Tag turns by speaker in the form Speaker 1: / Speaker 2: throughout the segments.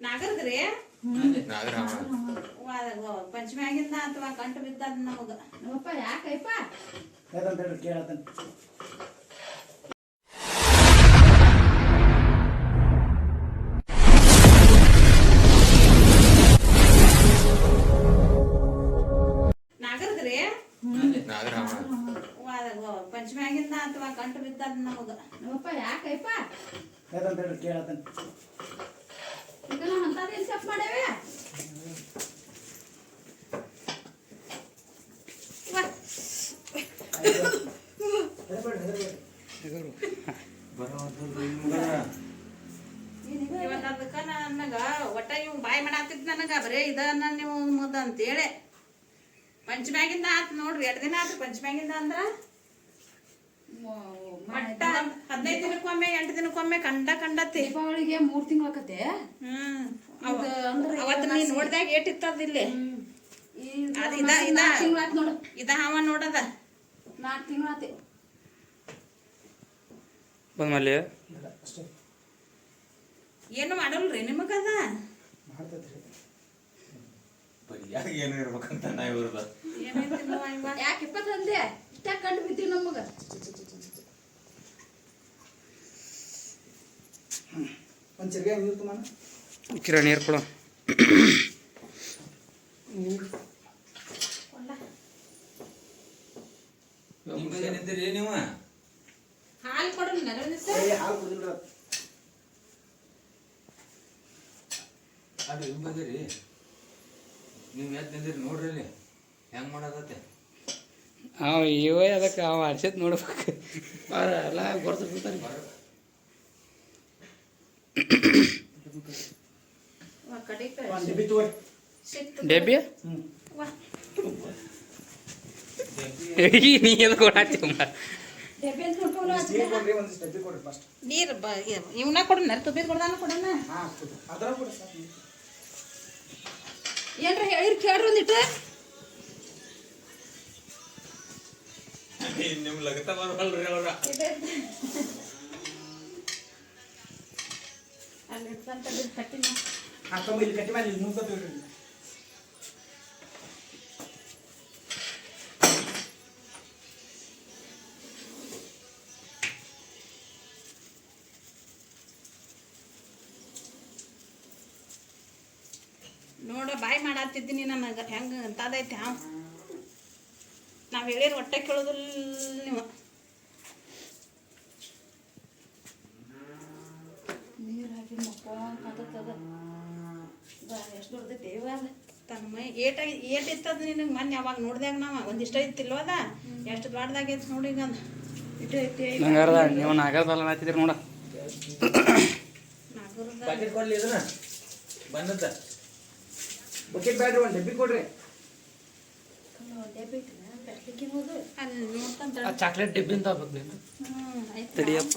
Speaker 1: ನಾಗರದ್ರಿ? ಪಂಚಮಿ ಆಗಿಂದ ಅಥವಾ ಕಂಟು ಬಿದ್ದದ ನಮಗ.
Speaker 2: ನಮ್ಮಪ್ಪ ಯಾಕೈಪ
Speaker 3: ನಾಗರಾಮ.
Speaker 1: ಪಂಚಮಿ ಆಗಿಂದ ಅಥವಾ ಕಂಟು ಬಿದ್ದದ ನಮಗ.
Speaker 2: ನಮ್ಮಪ್ಪ ಯಾಕೈಪ
Speaker 4: ಯಾಕಂತ
Speaker 2: ನಾವು ಅಂತದೇನು ತಪ್ಪು ಮಾಡೇವೆ.
Speaker 1: ಇವತ್ತ ಅದಕ್ಕ ನನಗ ಒಟ್ಟ ಇವ್ ಬಾಯ್ ಮಾಡಾತಿದ್ ನನಗ, ಬರೇ ಇದನ್ನ ನೀವು ಮುದ್ದ ಅಂತೇಳಿ. ಪಂಚಮ್ಯಾಗಿಂದ ಆತ್ ನೋಡ್ರಿ, ಎರಡು ದಿನ ಆತ್ರಿ ಪಂಚಮ್ಯಾಗಿಂದ ಅಂದ್ರ. ಮಟ್ಟ ಹದಿನೈದು ದಿನಕ್ಕೊಮ್ಮೆ ಎಂಟು ದಿನಕ್ಕೊಮ್ಮೆ ಕಂಡ ಕಂಡತಿ
Speaker 2: ದೀಪಾವಳಿಗೆ ಮೂರ್ ತಿಂಗಳ ಆಕತೆ
Speaker 1: ಹ್ಮ್.
Speaker 2: ಅದು ಅಂದ್ರೆ
Speaker 1: ಅವತ್ತು ನೀ ನೋಡ್ದಾಗ ಏಟಿತ್ತದ ಇಲ್ಲಿ. ಅದ್ ಇದ ಇದ
Speaker 2: ನಾಲ್ಕು ತಿಂಗಳು ನೋಡು.
Speaker 1: ಇದ ಹಾವ ನೋಡದ.
Speaker 2: ನಾಲ್ಕು ತಿಂಗಳಾತಿ
Speaker 5: ಬಂದ್ಮೇಲೆ
Speaker 1: ಏನು ಮಾಡಲ್ರಿ ನಿಮಗದ?
Speaker 3: ಯಾಕೆ ಏನು ಇರ್ಬೇಕಂತ ನಾ ಇವ್ರದ?
Speaker 2: ಯಾಕೆ ಇಪ್ಪತ್ತು ಇಷ್ಟ ಕಂಡು ಬಿದ್ದೀವಿ ನಮಗ.
Speaker 4: ಒಂದು ಚಿರ್ಗೆ ನೀರು
Speaker 5: ಕಿರ ನೀರು ಕೊಡು
Speaker 3: ನಿಮ್ಗೆ ನಿಂತಿರಿ ನೀವು?
Speaker 1: ಹಾಲ್
Speaker 3: ಅದು ಹಿಂಗ್ ಬಂದಿರಿ. ನೀವು ಎದ್ದು ನಿಂದಿರಿ ನೋಡ್ರಿ ಅಲ್ಲಿ. ಹೆಂಗ್ ಮಾಡೋದತ್ತೆ
Speaker 5: ಅವ ಇವೇ ಅದಕ್ಕೆ ಅವ ಹರ್ಸಿದ್ ನೋಡ್ಬೇಕು. ಬಾರ ಎಲ್ಲ
Speaker 1: ಬರ್ತಾರೆ
Speaker 4: ಒಂದು ಡಿಬ್ಬಿ.
Speaker 5: ನೀ ಎದು ಕೊಡಾತಿ
Speaker 2: ಡಬ್ಬಿ ಅಂತ ನೋಡ್ಕೊಂಡು
Speaker 4: ನೀರು
Speaker 1: ಇವನ್ನ ಕೊಡ ನರ್ ತುಬ್ಬಿದ್ ಕೊಡ್ದಾನ ಕೊಡಣ.
Speaker 2: ಏನ್ರ ಹೇಳಿರ್ ಕೇಳ್ರಿ ಒಂದಿಟ್ಟು
Speaker 3: ನಿಮ್ ಲಗತ ಬರವಲ್ರಿ ಅವ್ರ.
Speaker 1: ಅಲ್ಲಿ ಇಡ್ತಂತ ಬಿಡ್ ಕಟ್ಟಿನ
Speaker 4: ಹಾಕೊಂಬ ಇಲ್ಲಿ ಕಟ್ಟಿ ಮೇಲೆ ನುಗ್ಗತ್ತೀವಿ
Speaker 1: ನೋಡ, ಬಾಯ್ ಮಾಡಾತಿದ್ದೀನಿ ನನಗೆ ಹೆಂಗ ಅಂತದೈತಿ ಹಾವ್ ನಾವ್ ಹೇಳಿರ್ ಹೊಟ್ಟೆ ಕೇಳೋದಿಲ್ಲ ನೀವು
Speaker 2: ನೀರು ಎಷ್ಟು ಇವಾಗ
Speaker 1: ತನ್ನ ಮೈ ಏಟ ಏಟ್ ಇತ್ತದ ನಿನಗೆ ಮೊನ್ನೆ ಯಾವಾಗ ನೋಡ್ದಾಗ ನಾವ? ಒಂದಿಷ್ಟ ಇತ್ತಿಲ್ವ ಅದ? ಎಷ್ಟು ದೊಡ್ಡದಾಗೈತಿ ನೋಡಿ ಈಗ. ಇಟ್ಟು ಐತಿ
Speaker 5: ನಂಗೆ ನೀವು ನಾಗರದಲ್ಲ ನೋಡ.
Speaker 1: ಬಕೆಟ್
Speaker 3: ಪ್ಯಾಕೆಟ್ ಕೊಡ್ಲಿ ಇದನ್ನ? ಬಂದದ್ದ?
Speaker 4: ಬಕೆಟ್ ಬ್ಯಾಡ್ರಿ ಒಂದು ಡಬ್ಬಿ ಕೊಡ್ರಿ.
Speaker 2: ಐತಿ
Speaker 5: ಚಾಕಲೇಟ್ ಡಬ್ಬಿಂದ
Speaker 1: ಐತಿ
Speaker 5: ತಡಿಯಪ್ಪ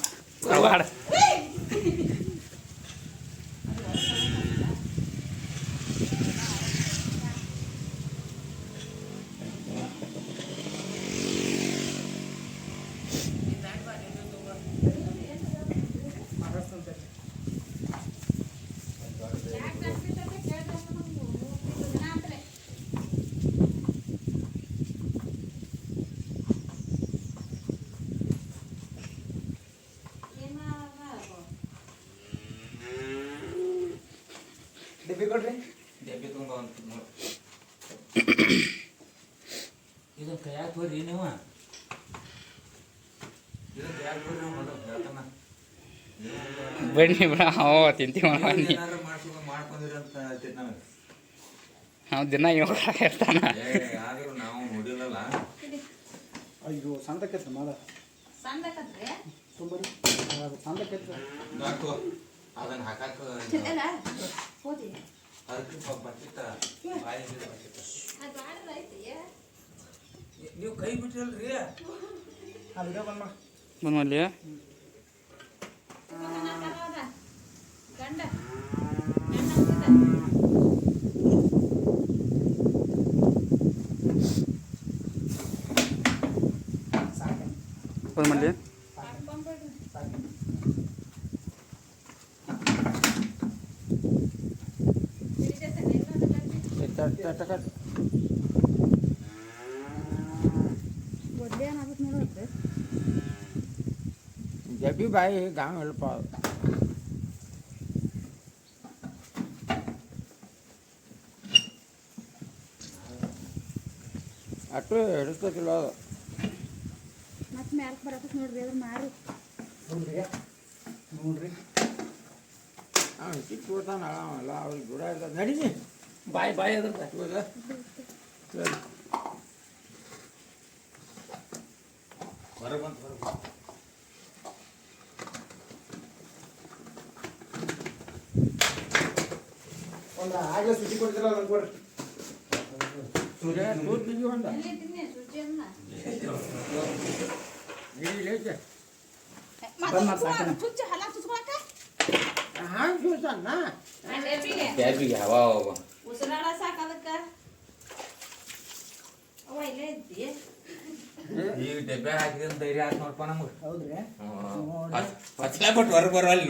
Speaker 4: ಡಬ್ಬಿ ಕೊಡ್ರಿ.
Speaker 3: ಡಬ್ಬಿ ತುಂಬ ಅಂತ ನೋಡು. ಇದನ್ನ ಕೈಯಾಗ ತೋರಿ ನೀವು.
Speaker 5: ಬನ್ನಿ ಬಿಡ ಅವ ತಿಂತೀವ
Speaker 3: ಬನ್ನಿ
Speaker 5: ನಾವು ದಿನ ಇವಾಗ ಇರ್ತಾನ
Speaker 4: ಅಯ್ಯೋ ಸಂತಕ್ಕೆ ಮಾಡ.
Speaker 1: ಸಂದಕತ್ರಿ
Speaker 4: ತುಂಬರಿ ಸಂತಕ್ಕೆ
Speaker 3: ನಾಲ್ಕು. ಅದನ್ನ ಹಾಕಾಕ ಅದಕ್ಕೆ ಬಟ್ಟಿತ್ತ ಬಾಯಿ
Speaker 2: ಬರ್ತಿತ್ತ
Speaker 3: ನೀವು ಕೈ ಬಿಟ್ಟಿರಲ್ರಿ
Speaker 4: ವಿಡಿಯೋ ಬಂದ್ ಮಾಡಿ
Speaker 5: ಬಂದ್ಮೇಲೆ
Speaker 1: ಗಂಡ
Speaker 6: ತಟಕಟ್
Speaker 2: ಒಡ್ಡೆ ಏನಾಗುತ್ತೆ ನೋಡತ್ತೆ
Speaker 6: ಜಬ್ಬಿ ಬಾಯಿ ಗಾಂವ್ ಹೆಲ್ಪ ಅಟ್ಟು ಹಿಡಿಸ್ತತಿಲ್ಲ ಅದು
Speaker 2: ಮತ್ತೆ ಮ್ಯಾಲಕ್ಕೆ ಬರತ್ತೆ ನೋಡ್ರಿ ಅದ್ರ ಮಾರಿ
Speaker 4: ನೋಡ್ರಿ ನೋಡ್ರಿ
Speaker 6: ಅವ್ನು ಚಿಕ್ಕ ಕೊಡ್ತಾನ ಅಲ್ಲ ಅವ್ರಿಗೆ ದೂರ ಇರ್ತದೆ ನಡೀನಿ
Speaker 3: ಬಾಯ್ ಬಾಯ್ ಅದ್ರ
Speaker 6: ಹೌದಾ ಸರಿ
Speaker 3: ಹೊರಗೆ ಬಂತು ಹೊರಗೆ ಬಂತು
Speaker 4: ಒಂದು ಆಗಲೇ ಸುದ್ದಿ ಕೊಡ್ತಿಲ್ಲ ನಂಗೆ ಕೊಡ್ರಿ
Speaker 6: ಸೂರ್ಯ ತೂತ್ ಬಿದ್ದು ಹೊಂದ
Speaker 1: ಎಲ್ಲಿ ತಿನ್ನಿ ಸುಜಿಯನ್ನ
Speaker 6: ಇಲ್ಲೈತೆ
Speaker 4: ಬಂದ್ ಮಾತ್ ಸಾಕನ.
Speaker 1: ಚುಚ್ಚ ಹಲ ಚುಚ್ಕೊಳಕ
Speaker 6: ಹಾಂ ಸೂಸನ್ನ
Speaker 1: ಡಬ್ಬಿಗೆ
Speaker 3: ಕ್ಯಾಬಿಗೆ ಹವಾ ಹವಾ
Speaker 1: ಉಸಿರಾಡ ಸಾಕ ಅದಕ್ಕ. ಅವ ಇಲ್ಲೇ ಇದ್ದಿ.
Speaker 3: ಈಗ ಡಬ್ಬೆ ಹಾಕಿದ್ರೆ ಧೈರ್ಯ ಆಯ್ತು ನೋಡ್ಪ ನಮಗೆ.
Speaker 4: ಹೌದ್ರಿ?
Speaker 3: ಹೊರಗೆ ಬರೋಲ್ಲ